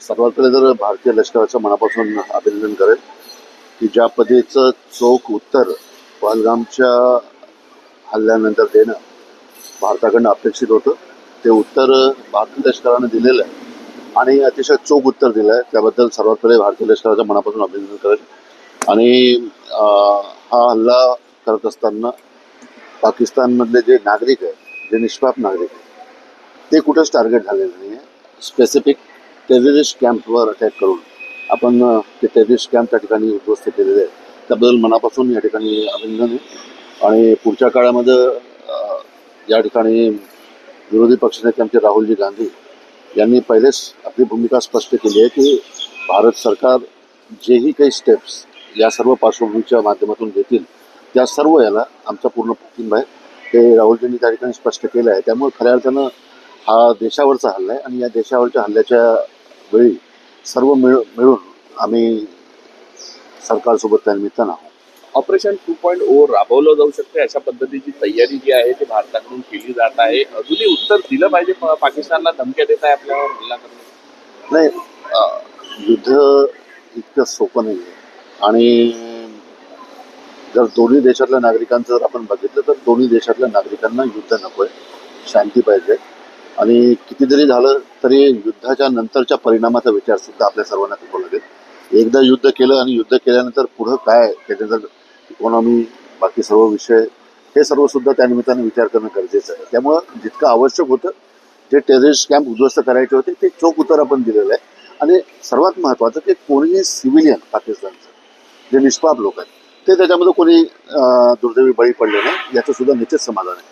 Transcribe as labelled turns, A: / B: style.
A: सर्वात पहिले तर भारतीय लष्कराचं मनापासून अभिनंदन करेल की ज्या पद्धतीचं चोख उत्तर पहलगामच्या हल्ल्यानंतर देणं भारताकडनं अपेक्षित होतं ते उत्तर भारतीय लष्करानं दिलेलं आहे. आणि अतिशय चोख उत्तर दिलं आहे. त्याबद्दल सर्वात पहिले भारतीय लष्कराचं मनापासून अभिनंदन करेल. आणि हा हल्ला करत असताना पाकिस्तानमधले जे नागरिक आहेत जे निष्पाप नागरिक आहेत ते कुठंच टार्गेट झालेलं नाही आहे स्पेसिफिक टेररिस्ट कॅम्पवर अटॅक करून आपण ते टेररिस्ट कॅम्प त्या ठिकाणी उद्ध्वस्त केलेले आहे त्याबद्दल मनापासून या ठिकाणी अभिनंदन आहे. आणि पुढच्या काळामध्ये या ठिकाणी विरोधी पक्षनेते आमचे राहुलजी गांधी यांनी पहिलेच आपली भूमिका स्पष्ट केली आहे की भारत सरकार जेही काही स्टेप्स या सर्व पार्श्वभूमीच्या माध्यमातून घेतील त्या सर्व याला आमचा पूर्ण पाठिंबा आहे. ते राहुलजींनी त्या ठिकाणी स्पष्ट केलं आहे. त्यामुळे खऱ्या अर्थानं हा देशावरचा हल्ला आहे आणि या देशावरच्या हल्ल्याच्या वेळी सर्व मिळ मिळून आम्ही सरकारसोबत त्या निमित्तानं आहोत
B: ऑपरेशन टू पॉईंट ओ राबवलं जाऊ शकते अशा पद्धतीची तयारी जी आहे ती भारताकडून केली जात आहे. अजूनही उत्तर दिलं पाहिजे पाकिस्तानला धमक्या देत आहे आपल्यावर हल्ला करणं
A: नाही युद्ध इतकं सोपं नाही आहे आणि जर दोन्ही देशातल्या नागरिकांचं जर आपण बघितलं तर दोन्ही देशातल्या नागरिकांना युद्ध नको आहे शांती पाहिजे. आणि किती जरी झालं तरी युद्धाच्या नंतरच्या परिणामाचा विचार सुद्धा आपल्या सर्वांना करावा लागेल. एकदा युद्ध केलं आणि युद्ध केल्यानंतर पुढं काय त्याच्यानंतर इकॉनॉमी बाकी सर्व विषय हे सर्व सुद्धा त्यानिमित्ताने विचार करणं गरजेचं आहे. त्यामुळं जितकं आवश्यक होतं जे टेररिस्ट कॅम्प उद्ध्वस्त करायचे होते ते चोख उत्तर आपण दिलेलं आहे. आणि सर्वात महत्त्वाचं की कोणीही सिव्हिलियन पाकिस्तानचं जे निष्पाप लोक आहेत ते त्याच्यामध्ये कोणी दुर्दैवी बळी पडले नाही याचं सुद्धा निश्चित समाधान आहे.